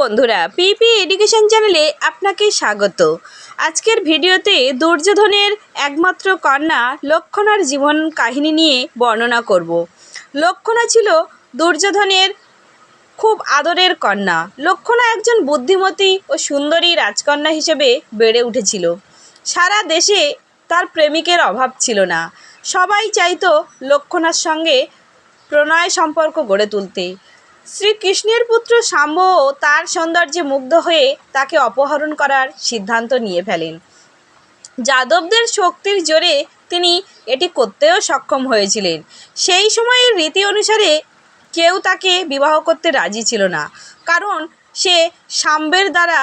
বন্ধুরা, পিপি এডুকেশন চ্যানেলে আপনাকে স্বাগত। আজকের ভিডিওতে দুর্যোধনের একমাত্র কন্যা লক্ষণার জীবন কাহিনী নিয়ে বর্ণনা করব। লক্ষণা ছিল দুর্যোধনের খুব আদরের কন্যা। লক্ষণা একজন বুদ্ধিমতী ও সুন্দরী রাজকন্যা হিসেবে বেড়ে উঠেছিল। সারা দেশে তার প্রেমিকের অভাব ছিল না। সবাই চাইতো লক্ষণার সঙ্গে প্রণয় সম্পর্ক গড়ে তুলতে। শ্রীকৃষ্ণের পুত্র শাম্বও তার সৌন্দর্যে মুগ্ধ হয়ে তাকে অপহরণ করার সিদ্ধান্ত নিয়ে ফেলেন। যাদবদের শক্তির জোরে তিনি এটি করতেও সক্ষম হয়েছিলেন। সেই সময়ের রীতি অনুসারে কেউ তাকে বিবাহ করতে রাজি ছিল না, কারণ সে সাম্বের দ্বারা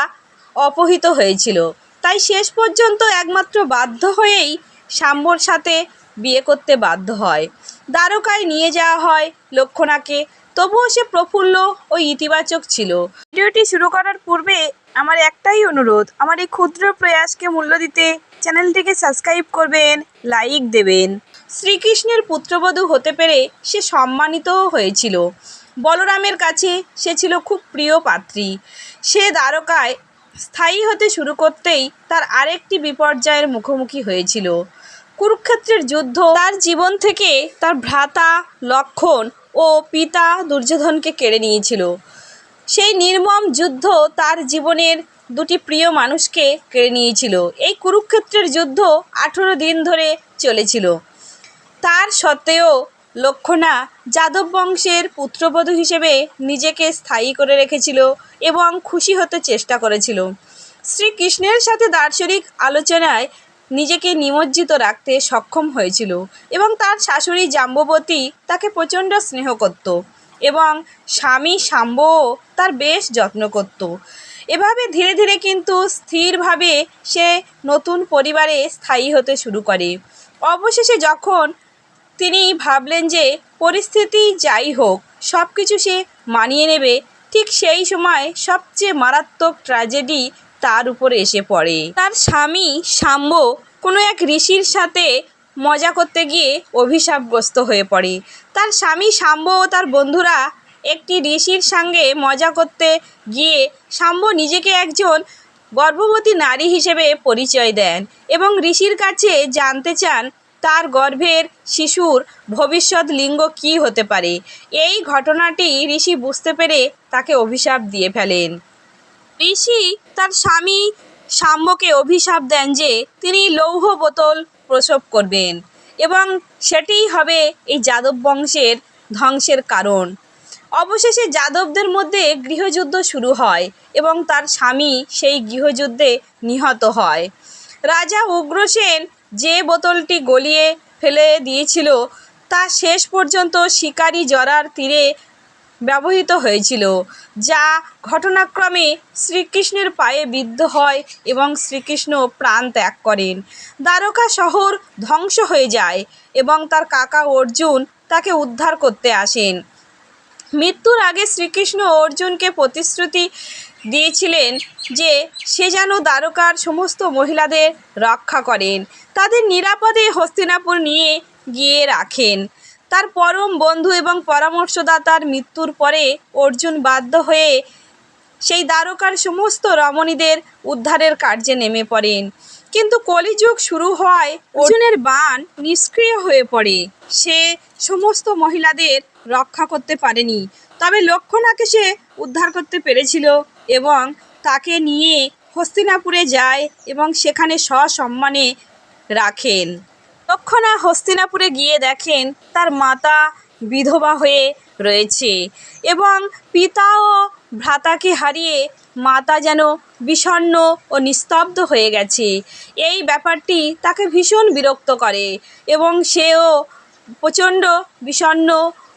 অপহৃত হয়েছিল। তাই শেষ পর্যন্ত একমাত্র বাধ্য হয়েই সাম্বর সাথে বিয়ে করতে বাধ্য হয়। দ্বারকায় নিয়ে যাওয়া হয় লক্ষণাকে তবুও সে প্রফুল্ল ও ইতিবাচক ছিল। ভিডিওটি শুরু করার পূর্বে আমার একটাই অনুরোধ, আমার এই ক্ষুদ্র প্রয়াসকে মূল্য দিতে চ্যানেলটিকে সাবস্ক্রাইব করবেন, লাইক দেবেন। শ্রীকৃষ্ণের পুত্রবধূ হতে পেরে সে সম্মানিতও হয়েছিল। বলরামের কাছে সে ছিল খুব প্রিয় পাত্রী। সে দ্বারকায় স্থায়ী হতে শুরু করতেই তার আরেকটি বিপর্যয়ের মুখোমুখি হয়েছিল। কুরুক্ষেত্রের যুদ্ধ তার জীবন থেকে তার ভ্রাতা, লক্ষণ ও পিতা দুর্যোধনকে কেড়ে নিয়েছিল। সেই নির্মম যুদ্ধ তার জীবনের দুটি প্রিয় মানুষকে কেড়ে নিয়েছিল। এই কুরুক্ষেত্রের যুদ্ধ আঠেরো দিন ধরে চলেছিল। তার সত্ত্বেও লক্ষণা যাদব বংশের পুত্রবধূ হিসেবে নিজেকে স্থায়ী করে রেখেছিল এবং খুশি হতে চেষ্টা করেছিল। শ্রীকৃষ্ণের সাথে দার্শনিক আলোচনায় নিজেকে নিমজ্জিত রাখতে সক্ষম হয়েছিল এবং তার শাশুড়ি জাম্ববতী তাকে প্রচণ্ড স্নেহ করত এবং স্বামী শাম্বও তার বেশ যত্ন করত। এভাবে ধীরে ধীরে কিন্তু স্থিরভাবে সে নতুন পরিবারে স্থায়ী হতে শুরু করে। অবশেষে যখন তিনি ভাবলেন যে পরিস্থিতি যাই হোক সব কিছু সে মানিয়ে নেবে, ঠিক সেই সময় সবচেয়ে মারাত্মক ট্র্যাজেডি তার উপর এসে পড়ে। তার স্বামী শাম্ব কোনো এক ঋষির সাথে মজা করতে গিয়ে অভিশাপগ্রস্ত হয়ে পড়ে। তার স্বামী শাম্ব ও তার বন্ধুরা একটি ঋষির সঙ্গে মজা করতে গিয়ে শাম্ব নিজেকে একজন গর্ভবতী নারী হিসেবে পরিচয় দেন এবং ঋষির কাছে জানতে চান তার গর্ভের শিশুর ভবিষ্যৎ লিঙ্গ কী হতে পারে। এই ঘটনাটি ঋষি বুঝতে পেরে তাকে অভিশাপ দিয়ে ফেলেন। ঋষি তার স্বামী শাম্বকে অভিশাপ দেন যে তিনি লৌহ বোতল প্রসব করবেন এবং সেটিই হবে এই যাদব বংশের ধ্বংসের কারণ। অবশেষে যাদবদের মধ্যে গৃহযুদ্ধ শুরু হয় এবং তার স্বামী সেই গৃহযুদ্ধে নিহত হয়। রাজা উগ্রসেন যে বোতলটি গলিয়ে ফেলে দিয়েছিল, তা শেষ পর্যন্ত শিকারি জরার তীরে ব্যবহৃত হয়েছিল, যা ঘটনাক্রমে শ্রীকৃষ্ণের পায়ে বিদ্ধ হয় এবং শ্রীকৃষ্ণ প্রাণ ত্যাগ করেন। দ্বারকা শহর ধ্বংস হয়ে যায় এবং তার কাকা অর্জুন তাকে উদ্ধার করতে আসেন। মৃত্যুর আগে শ্রীকৃষ্ণ অর্জুনকে প্রতিশ্রুতি দিয়েছিলেন যে সে যেন দ্বারকার সমস্ত মহিলাদের রক্ষা করেন, তাদের নিরাপদে হস্তিনাপুর নিয়ে গিয়ে রাখেন। তার পরম বন্ধু এবং পরামর্শদাতার মৃত্যুর পরে অর্জুন বাধ্য হয়ে সেই দ্বারকার সমস্ত রমণীদের উদ্ধারের কার্যে নেমে পড়েন। কিন্তু কলিযুগ শুরু হওয়ায় অর্জুনের বান নিষ্ক্রিয় হয়ে পড়ে। সে সমস্ত মহিলাদের রক্ষা করতে পারেনি। তবে লক্ষণাকে সে উদ্ধার করতে পেরেছিল এবং তাকে নিয়ে হস্তিনাপুরে যায় এবং সেখানে সসম্মানে রাখেন। লক্ষণা হস্তিনাপুরে গিয়ে দেখেন তার মাতা বিধবা হয়ে রয়েছে এবং পিতা ও ভ্রাতাকে হারিয়ে মাতা যেন বিষণ্ণ ও নিস্তব্ধ হয়ে গেছে। এই ব্যাপারটি তাকে ভীষণ বিরক্ত করে এবং সেও প্রচণ্ড বিষণ্ণ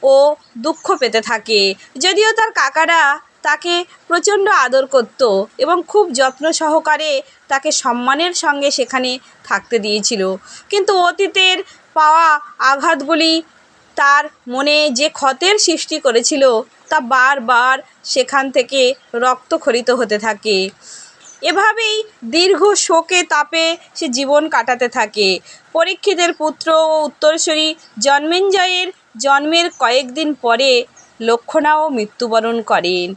ও দুঃখ পেতে থাকে। যদিও তার কাকারা তাকে প্রচণ্ড আদর করত এবং খুব যত্ন সহকারে তাকে সম্মানের সঙ্গে সেখানে থাকতে দিয়েছিল। কিন্তু অতীতের পাওয়া আঘাতগুলি তার মনে যে ক্ষতের সৃষ্টি করেছিল তা বারবার সেখান থেকে রক্তক্ষরিত হতে থাকে। এভাবেই দীর্ঘ শোকে তাপে সে জীবন কাটাতে থাকে। পরীক্ষিতের পুত্র ও উত্তরসূরি জন্মেঞ্জয়ের জন্মের কয়েকদিন পরে লক্ষণাও মৃত্যুবরণ করেন।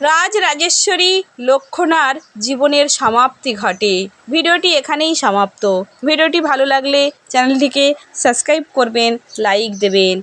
রাজ রাজেশ্বরী লক্ষণার জীবনের সমাপ্তি ঘটে। ভিডিওটি এখানেই সমাপ্ত। ভিডিওটি ভালো লাগলে চ্যানেলটিকে সাবস্ক্রাইব করবেন, লাইক দেবেন।